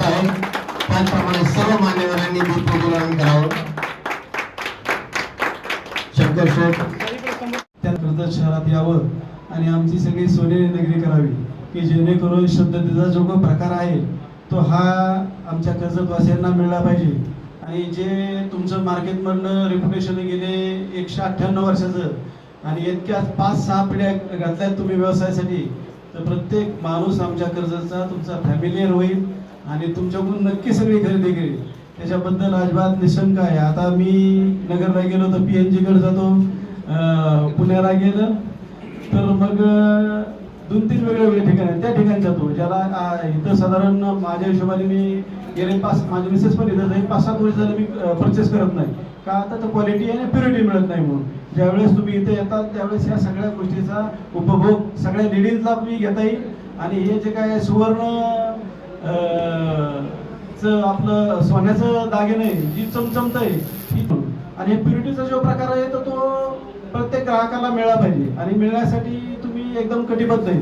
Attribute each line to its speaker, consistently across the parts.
Speaker 1: होत आहे. त्याचप्रमाणे सर्व मान्यवरांनी दीपप्रज्वलन करावं.
Speaker 2: त्या कर्जत शहरात यावं आणि आमची सगळी सोनेरी नगरी करावी की जेणेकरून शुद्धतेचा जो काही प्रकार आहे तो हा आमच्या कर्जतवासियांना मिळला पाहिजे. आणि जे तुमचं मार्केटमधनं रेप्युटेशन गेले एकशे अठ्ठ्याण्णव वर्षाचं आणि इतक्या पाच सहा पिढ्या घातल्यात तुम्ही व्यवसायासाठी तर प्रत्येक माणूस आमच्या कर्जतचा तुमचा फॅमिलियर होईल. आणि तुमच्याकडून नक्की सगळी खरेदी करेल त्याच्याबद्दल अजिबात निशंक आहे. आता मी नगरला गेलो तर पी एन जीकडे जातो. पुण्याला गेलं. तर मग दोन तीन वेगळे वेगळे आहेत. त्या ठिकाणी जातो. ज्याला इथं साधारण माझ्या हिशोबाने मी गेले पाच माझे मिसेस पण इथं जाईल. पाच सात वर्ष झाले मी परचेस करत नाही. का आता तर क्वालिटी आणि प्युरिटी मिळत नाही म्हणून. ज्यावेळेस तुम्ही इथे येतात त्यावेळेस ह्या सगळ्या गोष्टीचा उपभोग सगळ्या लेडीजला मी घेता येईल. आणि हे जे काय सुवर्ण आपलं सोन्याचं दागिने जी चमचमत आहे ती आणि प्युरिटीचा जो प्रकार आहे तर तो प्रत्येक ग्राहकाला मिळाला पाहिजे. आणि मिळण्यासाठी तुम्ही एकदम कटिबद्ध आहे.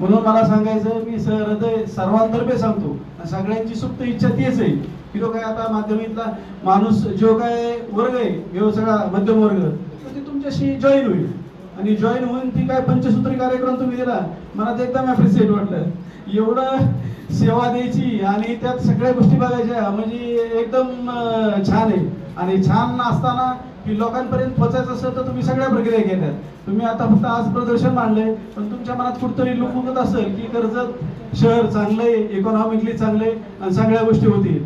Speaker 2: म्हणून मला सांगायचं मी सर हृदय सर्वांतर्फे सांगतो सगळ्यांची सुप्त इच्छा तीच आहे की तो काय आता माध्यमिकला माणूस जो काय वर्ग आहे व्यव सगळा मध्यम वर्ग तर ते तुमच्याशी जॉईन होईल. आणि जॉईन होऊन ती काय पंचसूत्री कार्यक्रम तुम्ही दिला मला ते एकदम अप्रिसिएट वाटलं. एवढं सेवा द्यायची आणि त्यात सगळ्या गोष्टी बघायच्या म्हणजे एकदम छान आहे. आणि छान असताना की लोकांपर्यंत पोचायचं असेल तर तुम्ही सगळ्या प्रक्रिया केल्यात तुम्ही आता फक्त आज प्रदर्शन मांडलंय पण तुमच्या मनात कुठतरी लुकत असेल की कर्जत शहर चांगलंय इकॉनॉमिकली चांगलंय आणि सगळ्या गोष्टी होतील.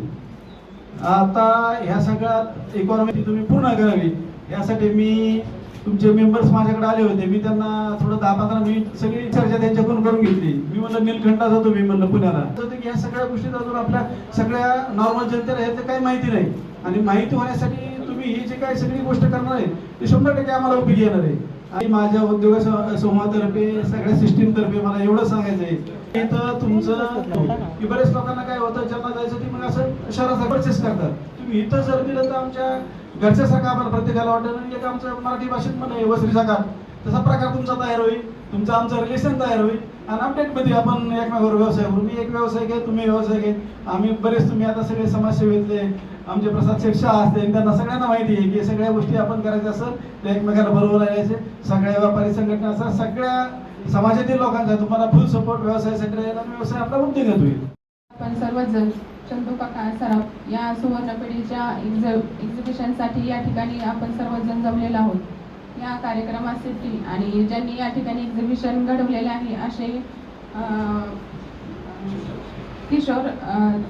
Speaker 2: आता ह्या सगळ्यात इकॉनॉमी तुम्ही पूर्ण करावी. यासाठी मी तुमचे मेंबर्स माझ्याकडे आले होते. मी त्यांना थोडं दहा पंधरा मिनिट सगळी चर्चा त्यांच्याकडून करून घेतली. मी म्हणलं नीलखंडा जातो मी म्हणलं पुण्याला. तर ह्या सगळ्या गोष्टी अजून आपल्या सगळ्या नॉर्मल जनतेला ह्याचं काही माहिती नाही. आणि माहिती होण्यासाठी तुम्ही ही जे काही सगळी गोष्ट करणार आहे ते शंभर टक्के आम्हाला उपयोगी येणार आहे. आणि माझ्या उद्योग समूहातर्फे सगळ्या सिस्टीम तर्फे मला एवढं सांगायचं आहे तर तुमचं की बरेच लोकांना काय होतं ज्यांना जायचं ते मग असं शहरात परचेस करतात. तुम्ही इथं जर दिलं तर आमच्या घरच्यासारखं आम्हाला प्रत्येकाला वाटेल एक आमचं मराठी भाषेत म्हणे वसरी काळ तसा प्रकार तुमचा तयार होईल. तुमचं आमचं रिलेशन तयार होईल. आणि अपडेटमध्ये आपण एकमेकावर व्यवसाय करू. मी एक व्यवसाय घे तुम्ही व्यवसाय घे आम्ही बरेच तुम्ही आता सगळे समाजसेवेतले आमचे प्रसाद शेठ शाह असते त्यांना सगळ्यांना माहिती आहे की सगळ्या गोष्टी आपण करायच्या असेल तर एकमेकाला बरोबर यायचे सगळ्या व्यापारी संघटना असं सगळ्या समाजातील लोकांचा तुम्हाला फुल सपोर्ट व्यवसायासाठी राहील आणि व्यवसाय आपला घेत होईल.
Speaker 3: आपण सर्वजण चंदू काका सराफ या सुवर्ण पिढीच्या एक्झिबिशनसाठी या ठिकाणी आपण सर्वजण जमलेलो आहोत. या कार्यक्रमासाठी आणि ज्यांनी या ठिकाणी एक्झिबिशन घडवलेले आहे असे किशोर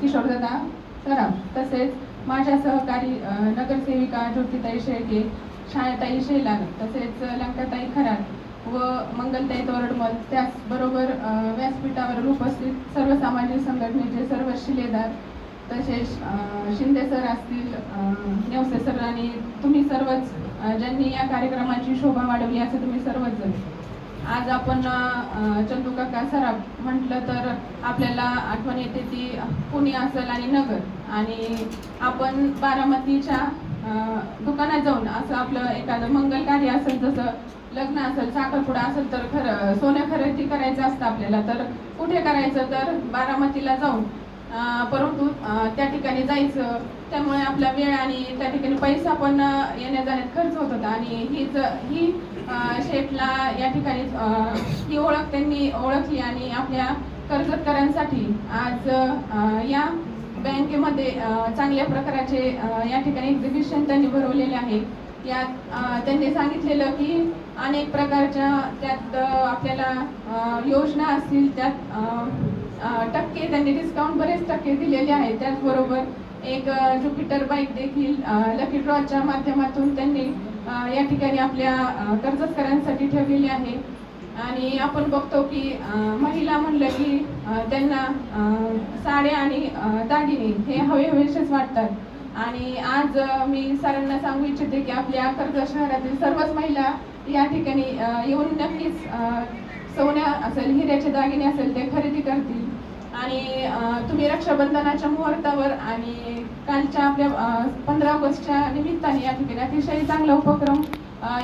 Speaker 3: किशोरदादा सराफ तसेच माझ्या सहकारी नगरसेविका ज्योतिताई शेळके छायाताई शेलार तसेच लंकाताई खरात व मंगलताई तोरडमल त्याचबरोबर व्यासपीठावर उपस्थित सर्व सामाजिक संघटनेचे सर्व शिलेदार तसेच शिंदे सर असतील नेवसे सर आणि तुम्ही सर्वच ज्यांनी या कार्यक्रमाची शोभा वाढवली असे तुम्ही सर्वच जण आज आपण चंदूकाका सराफ म्हटलं तर आपल्याला आठवण येते ती पुणे असेल आणि नगर. आणि आपण बारामतीच्या दुकानात जाऊन असं आपलं एखादं मंगल कार्य असेल जसं लग्न असेल साखरपुडा असेल तर खरं सोनं खरेदी करायचं असतं आपल्याला. तर कुठे करायचं? तर बारामतीला जाऊन परंतु त्या ठिकाणी जायचं त्यामुळे आपला वेळ आणि त्या ठिकाणी पैसा पण येण्या जाण्यात खर्च होत होता. आणि हीच ही अं, शेठला या ठिकाणी ही ओळख त्यांनी ओळखली आणि आपल्या कर्जतकरांसाठी आज या बँकेमध्ये चांगल्या प्रकारचे या ठिकाणी एक्झिबिशन त्यांनी भरवलेले आहे. यात त्यांनी सांगितलेलं की अनेक प्रकारच्या त्यात आपल्याला योजना असतील त्यात टक्के त्यांनी डिस्काउंट बरेच टक्के दिलेले आहेत. त्याचबरोबर एक ज्युपिटर बाईक देखील लकी ड्रॉच्या माध्यमातून त्यांनी या ठिकाणी आपल्या अं, कर्जतकरांसाठी ठेवलेली आहे. आणि आपण बघतो की महिला म्हणलं की त्यांना साड्या आणि दागिने हे हवे हवेसेच वाटतात. आणि आज मी सरांना सांगू इच्छिते की आपल्या कर्जत शहरातील सर्वच महिला या ठिकाणी येऊन नक्कीच सोन्या असेल हिऱ्याचे दागिने असेल ते खरेदी करतील. आणि तुम्ही रक्षाबंधनाच्या मुहूर्तावर आणि कालच्या आपल्या पंधरा ऑगस्टच्या निमित्ताने या ठिकाणी अतिशय चांगला उपक्रम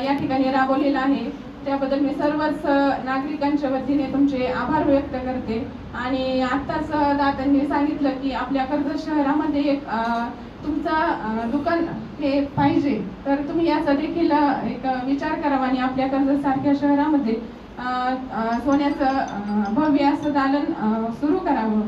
Speaker 3: या ठिकाणी राबवलेला आहे. त्याबद्दल मी सर्वच नागरिकांच्या वतीने तुमचे आभार व्यक्त करते. आणि आत्ताच दादांनी सांगितलं की आपल्या कर्जत शहरामध्ये एक तुमचा दुकान हे पाहिजे. तर तुम्ही याचा देखील एक विचार करावा आणि आपल्या कर्जत सारख्या शहरामध्ये सोन्याचं भव्य असं दालन सुरू करावं.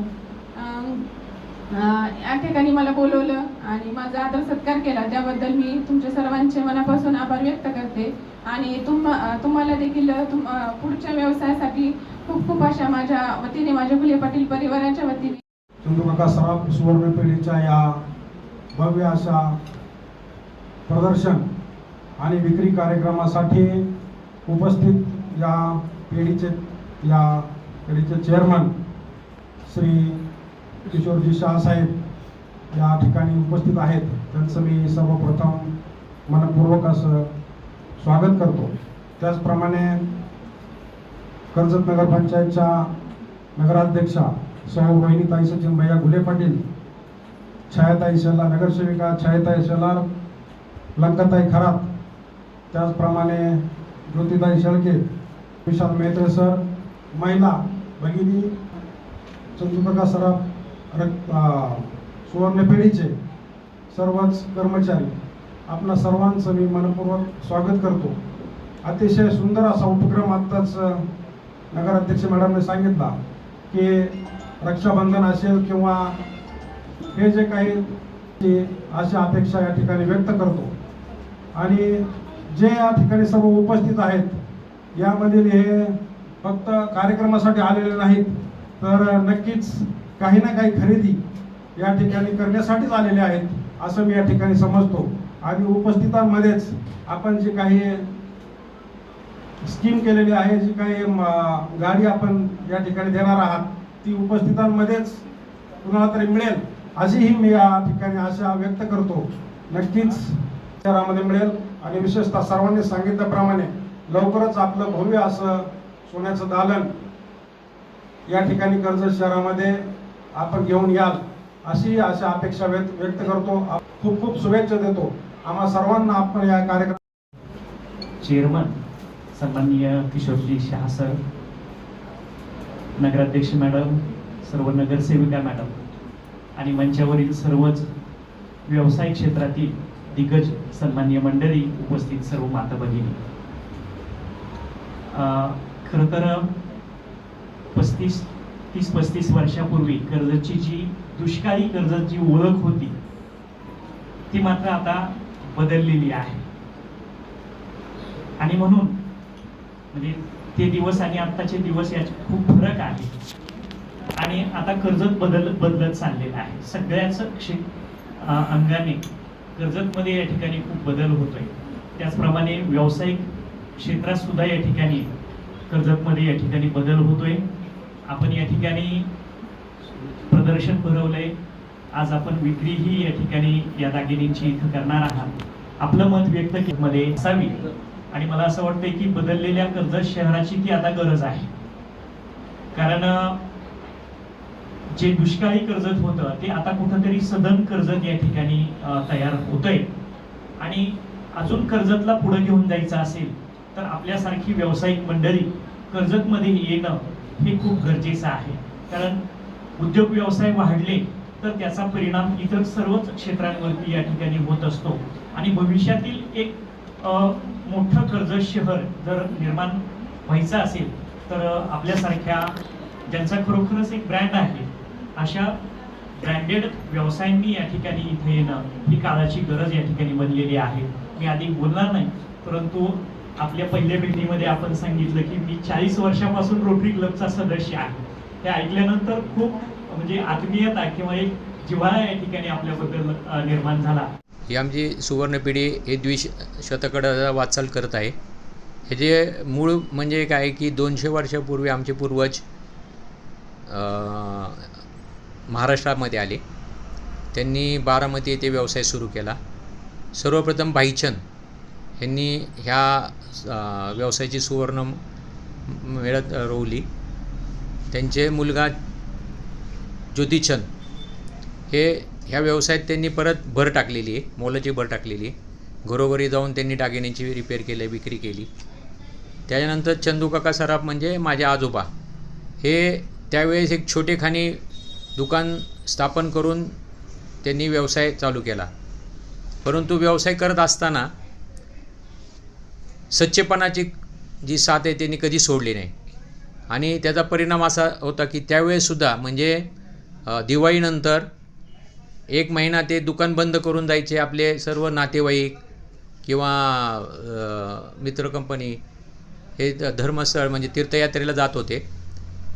Speaker 3: या ठिकाणी मला बोलवलं आणि माझा आदर सत्कार केला. त्याबद्दल मी तुमच्या सर्वांचे मनापासून आभार व्यक्त करते. आणि तुम तुम्हाला देखील तुम पुढच्या व्यवसायासाठी खूप खूप अशा माझ्या वतीने माझ्या फुले पाटील परिवाराच्या वतीने.
Speaker 4: चंद्रकाका सराफ सुवर्ण पिढीच्या या भव्य अशा प्रदर्शन आणि विक्री कार्यक्रमासाठी उपस्थित या पिढीचे या पिढीचे चेअरमन श्री किशोरजी शहासाहेब या ठिकाणी उपस्थित आहेत. त्यांचं मी सर्वप्रथम मनपूर्वक असं स्वागत करतो. त्याचप्रमाणे कर्जत नगरपंचायतच्या नगराध्यक्षा सौ रोहिणीताई सचिन भैया घुले पाटील छायाताई शेलार नगरसेविका छायाताई शेलार लंकाताई खरात त्याचप्रमाणे ज्योतिताई शेळके विशाल मेहत्रे सर महिला भगिनी चंद्रप्रकाश सराफ रक् सुवर्ण पिढीचे सर्वच कर्मचारी आपणा सर्वांचं मी मनपूर्वक स्वागत करतो. अतिशय सुंदर असा उपक्रम आत्ताच नगराध्यक्ष मॅडमने सांगितला की रक्षाबंधन असेल किंवा हे जे काही ते अशा अपेक्षा या ठिकाणी व्यक्त करतो. आणि जे या ठिकाणी सर्व उपस्थित आहेत यामधील हे फक्त कार्यक्रमासाठी आलेले नाहीत तर नक्कीच काही ना काही खरेदी या ठिकाणी करण्यासाठीच आलेले आहेत असं मी या ठिकाणी समजतो. आणि उपस्थितांमध्येच आपण जे काही स्कीम केलेली आहे जी काही गाडी आपण या ठिकाणी देणार आहात ती उपस्थितांमध्येच कुणाला तरी मिळेल अशीही मी या ठिकाणी आशा व्यक्त करतो. नक्कीच शहरामध्ये मिळेल आणि विशेषतः सर्वांनी सांगितल्याप्रमाणे लवकरच आपलं भव्य असं सोन्याचं दालन या ठिकाणी कर्जत शहरामध्ये आपण घेऊन याल अशी अशा अपेक्षा व्यक्त व्यक्त करतो. खूप खूप शुभेच्छा देतो. आम्हा सर्वांना आपण या कार्यक्रम
Speaker 5: चेअरमन सन्माननीय किशोरजी शहा सर नगराध्यक्ष मॅडम सर्व नगरसेविका मॅडम आणि मंचावरील सर्वच व्यवसाय क्षेत्रातील दिग्गज सन्माननीय मंडळी उपस्थित सर्व माता भगिनी. खरं तर पस्तीस तीस पस्तीस वर्षापूर्वी कर्जतची जी दुष्काळी कर्जत जी ओळख होती ती मात्र आता बदललेली आहे. आणि म्हणून म्हणजे ते दिवस आणि आत्ताचे दिवस याच्यात खूप फरक आहे. आणि आता कर्जत बदल बदलत चाललेलं आहे. सगळ्याच क्षे अंगाने कर्जतमध्ये या ठिकाणी खूप बदल होतोय. त्याचप्रमाणे व्यावसायिक क्षेत्रात सुद्धा या ठिकाणी कर्जतमध्ये या ठिकाणी बदल होतोय. आपण या ठिकाणी प्रदर्शन भरवलंय. आज आपण विक्रीही या ठिकाणी या दागिनींची इथं करणार आहात. आपलं मत व्यक्त मध्ये असावी. आणि मला असं वाटतंय की बदललेल्या कर्जत शहराची ती आता गरज आहे. कारण जे दुष्काळी कर्जत होतं ते आता कुठंतरी सदन कर्जत या ठिकाणी तयार होतंय. आणि अजून कर्जतला पुढे घेऊन जायचं असेल तर आपल्यासारखी व्यावसायिक मंडळी कर्जतमध्ये येणं हे खूप गरजेचं आहे. कारण उद्योग व्यवसाय वाढले तर त्याचा परिणाम इतर सर्वच क्षेत्रांवरती या ठिकाणी होत असतो. आणि भविष्यातील एक मोठं कर्जत शहर जर निर्माण व्हायचं असेल तर आपल्यासारख्या ज्यांचा खरोखरच एक ब्रँड आहे अशा ब्रँडेड व्यवसायांनी या ठिकाणी इथे येणं ही काळाची गरज या ठिकाणी बनलेली आहे. मी आधी बोलणार नाही परंतु आपल्या पहिल्या भेटीमध्ये आपण सांगितलं की मी चाळीस वर्षापासून रोटरी क्लबचा सदस्य आहे. हे ऐकल्यानंतर खूप म्हणजे आत्मीयता किंवा एक जिव्हाळा या ठिकाणी आपल्याबद्दल निर्माण झाला.
Speaker 6: ही आमची सुवर्ण पिढी हे द्विश शतकडं वाटचाल करत आहे. हे जे मूळ म्हणजे काय की दोनशे वर्षापूर्वी आमचे पूर्वज महाराष्ट्रामध्ये आले. त्यांनी बारामती येथे व्यवसाय सुरू केला. सर्वप्रथम भाईचंद यांनी ह्या व्यवसायाची सुवर्ण मिळत रोवली. त्यांचे मुलगा ज्योतिचंद हे ह्या व्यवसायात त्यांनी परत भर टाकलेली आहे मोलाची भर टाकलेली आहे. घरोघरी जाऊन त्यांनी दागिन्यांची रिपेअर केली विक्री केली. त्याच्यानंतर चंदूकाका सराफ म्हणजे माझे आजोबा. हे त्यावेळेस एक छोटेखानी दुकान स्थापन करून त्यांनी व्यवसाय चालू केला. परंतु व्यवसाय करत असताना सच्चेपणाची जी साथ आहे त्यांनी कधी सोडली नाही. आणि त्याचा परिणाम असा होता की त्यावेळेससुद्धा म्हणजे दिवाळीनंतर एक महिना ते दुकान बंद करून जायचे आपले सर्व नातेवाईक किंवा मित्र कंपनी हे धर्मस्थळ म्हणजे तीर्थयात्रेला जात होते.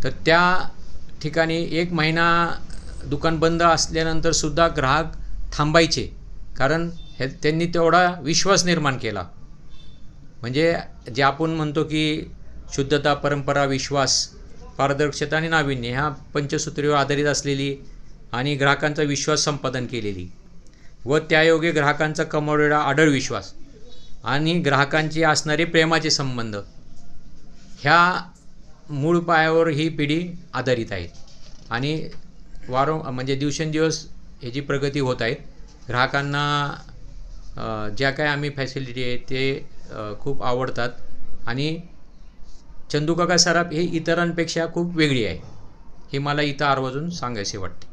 Speaker 6: तर त्या ठिकाणी एक महिना दुकान बंद असल्यानंतरसुद्धा ग्राहक थांबायचे. कारण हे त्यांनी तेवढा विश्वास निर्माण केला. म्हणजे जे आपण म्हणतो की शुद्धता परंपरा विश्वास पारदर्शकता आणि नाविन्य ह्या पंचसूत्रीवर आधारित असलेली आणि ग्राहकांचा विश्वास संपादन केलेली व त्यायोगे ग्राहकांचा कमावलेला आढळ विश्वास आणि ग्राहकांची असणारे प्रेमाचे संबंध ह्या मूळ पायावर ही पिढी आधारित आहे. आणि वारं म्हणजे दिवसेंदिवस ह्याची प्रगती होत आहे. ग्राहकांना ज्या काय आम्ही फॅसिलिटी आहे ते खूप आवडतात. आणि चंदूकाका सराफ हे इतरांपेक्षा खूप वेगळी आहे. हे मला इथं आवर्जून सांगायचे वाटते.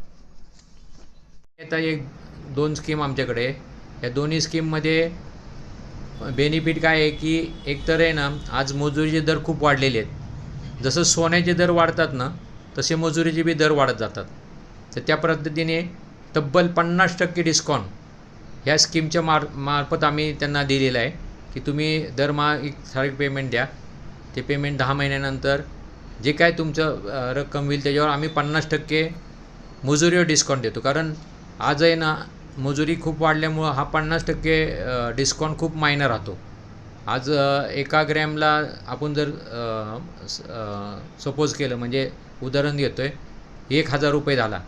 Speaker 6: आता एक दोन स्कीम आमच्याकडे या दोन्ही स्कीममध्ये बेनिफिट काय आहे की एकतर आहे ना आज मजुरीचे दर खूप वाढलेले आहेत. जसं सोन्याचे दर वाढतात ना तसे मजुरीचे बी दर वाढत जातात. तर त्या पद्धतीने तब्बल पन्नास टक्के डिस्काउंट ह्या स्कीमच्या मार मार्फत आम्ही त्यांना दिलेलं आहे की तुम्ही दरमहा एक ठराविक पेमेंट द्या. ते पेमेंट दहा महिन्यानंतर जे काय तुमचं रक्कम होईल त्याच्यावर आम्ही पन्नास टक्के मजुरीवर डिस्काउंट देतो. कारण आज आहे ना मजुरी खूप वाढल्यामुळं हा पन्नास टक्के डिस्काउंट खूप मायनर राहतो. आज एका ग्रॅमला आपण जर सपोज केलं म्हणजे उदाहरण घेतो आहे एक हजार रुपये झाला.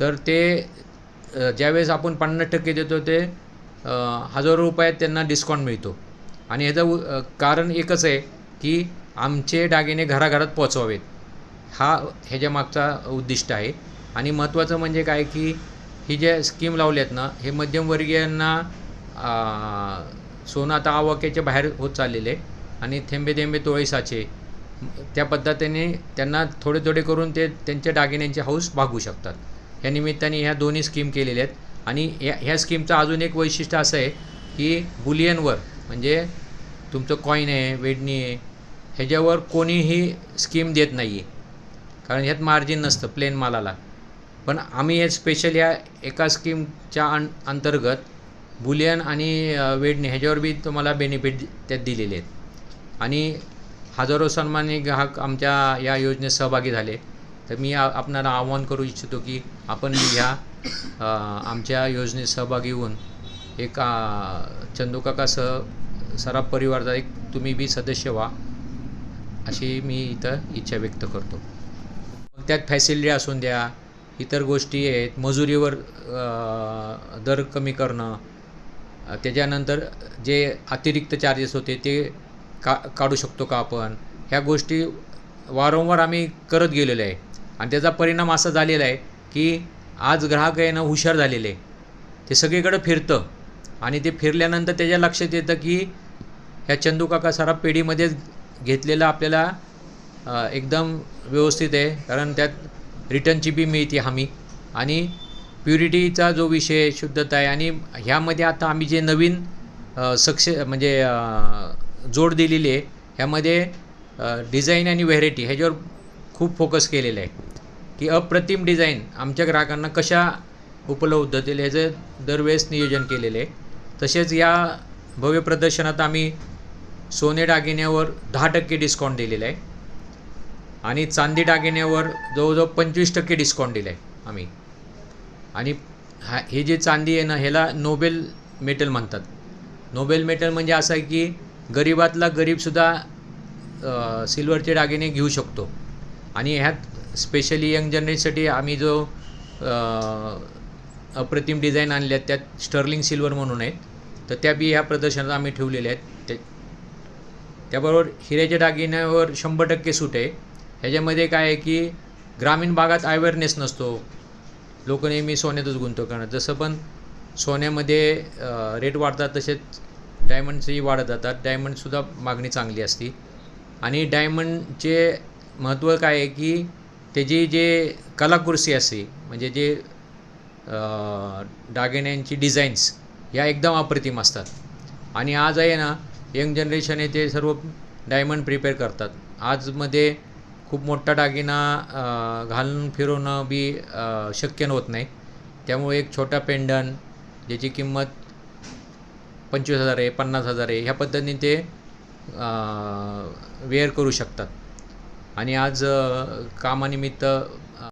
Speaker 6: तर ते ज्यावेळेस आपण पन्नास टक्के देतो ते हजारो रुपयात त्यांना डिस्काउंट मिळतो. आणि ह्याचं उ- कारण एकच आहे की आमचे दागिने घराघरात पोचवावेत हा ह्याच्या मागचा उद्दिष्ट आहे. आणि महत्त्वाचं म्हणजे काय की ही जे स्कीम लावल्यात ना हे मध्यमवर्गीयांना सोनं आता आवाक्याच्या बाहेर होत चाललेले आहे. आणि थेंबे थेंबे तोळे साचे. त्या पद्धतीने त्यांना थोडे थोडे करून ते त्यांच्या दागिन्यांचे हौस भागू शकतात. या निमित्ताने ह्या दोन्ही स्कीम केलेल्या आहेत. आणि ह्या ह्या स्कीमचं अजून एक वैशिष्ट्य असं आहे की बुलियनवर म्हणजे तुमचं कॉईन आहे वेडणी आहे ह्याच्यावर कोणीही स्कीम देत नाही आहे कारण ह्यात मार्जिन नसतं प्लेन मालाला. पण आम्ही हे स्पेशल या एका स्कीमच्या अं अंतर्गत बुलियन आणि वेडणी ह्याच्यावर बी तुम्हाला बेनिफिट त्यात दिलेले आहेत. आणि हजारो सन्मानी ग्राहक आमच्या या योजनेत सहभागी झाले. तर मी आपणाला आवाहन करू इच्छितो की आपण ह्या आमच्या योजनेत सहभागी होऊन एक चंदूकाकासह चंदूकाका सह सराफ परिवाराचा एक तुम्ही बी सदस्य व्हा अशी मी इथं इच्छा व्यक्त करतो. मग त्यात फॅसिलिटी असून द्या इतर गोष्टी आहेत मजुरीवर दर कमी करणं त्याच्यानंतर जे अतिरिक्त चार्जेस होते ते का काढू शकतो का आपण? ह्या गोष्टी वारंवार आम्ही करत गेलेलो आहे. आणि त्याचा परिणाम असा झालेला आहे की आज ग्राहक आहे ना हुशार झालेले आहे. ते सगळीकडं फिरतं. आणि ते फिरल्यानंतर त्याच्या लक्षात येतं की ह्या चंदूकाका सराफ पेढीमध्येच घेतलेलं आपल्याला एकदम व्यवस्थित आहे. कारण त्यात रिटर्नची बी मिळते हमी. आणि प्युरिटीचा जो विषय शुद्धता आहे. आणि ह्यामध्ये आता आम्ही जे नवीन सक्से म्हणजे जोड दिलेली आहे ह्यामध्ये डिझाईन आणि व्हेरायटी ह्याच्यावर खूप फोकस केलेलं आहे. की अप्रतिम डिझाईन आमच्या ग्राहकांना कशा उपलब्ध होतील ह्याचं दरवेळेस नियोजन केलेलं आहे. तसेच या भव्य प्रदर्शनात आम्ही सोने दागिन्यावर दहा टक्के डिस्काउंट दिलेलं आहे. आणि चांदी दागिन्यावर जवळजवळ पंचवीस टक्के डिस्काउंट दिलं आहे आम्ही. आणि हा हे जे चांदी आहे ना ह्याला नोबेल मेटल म्हणतात. नोबेल मेटल म्हणजे असं आहे की गरिबातला गरीबसुद्धा सिल्वरचे दागिने घेऊ शकतो. आणि ह्यात स्पेशली यंग जनरेशनसाठी आम्ही जो अप्रतिम डिझाईन आणल्यात आहेत त्यात स्टर्लिंग सिल्वर म्हणून आहेत. तर त्या बी ह्या प्रदर्शनात आम्ही ठेवलेल्या आहेत. त्या त्याबरोबर हिऱ्याच्या दागिन्यावर शंभर टक्के सूट आहे. ह्याच्यामध्ये काय आहे की ग्रामीण भागात अवेअरनेस नसतो. लोक नेहमी सोन्यातच गुंतवणूक करणार जसं पण सोन्यामध्ये रेट वाढतात तसेच डायमंडचेही वाढत जातात. डायमंडसुद्धा मागणी चांगली असते. आणि डायमंडचे महत्त्व काय आहे की त्याची जे कलाकृती असते म्हणजे जे दागिन्यांची डिझाईन्स या एकदम अप्रतिम असतात. आणि आज आहे ना यंग जनरेशन आहे ते सर्व डायमंड प्रिपेअर करतात. आजमध्ये खूप मोठा दागिना घालून फिरवणं बी शक्य होत नाही. त्यामुळे एक छोटा पेंडन ज्याची किंमत पंचवीस हजार आहे पन्नास हजार आहे ह्या पद्धतीने ते वेअर करू शकतात. आणि आज कामानिमित्त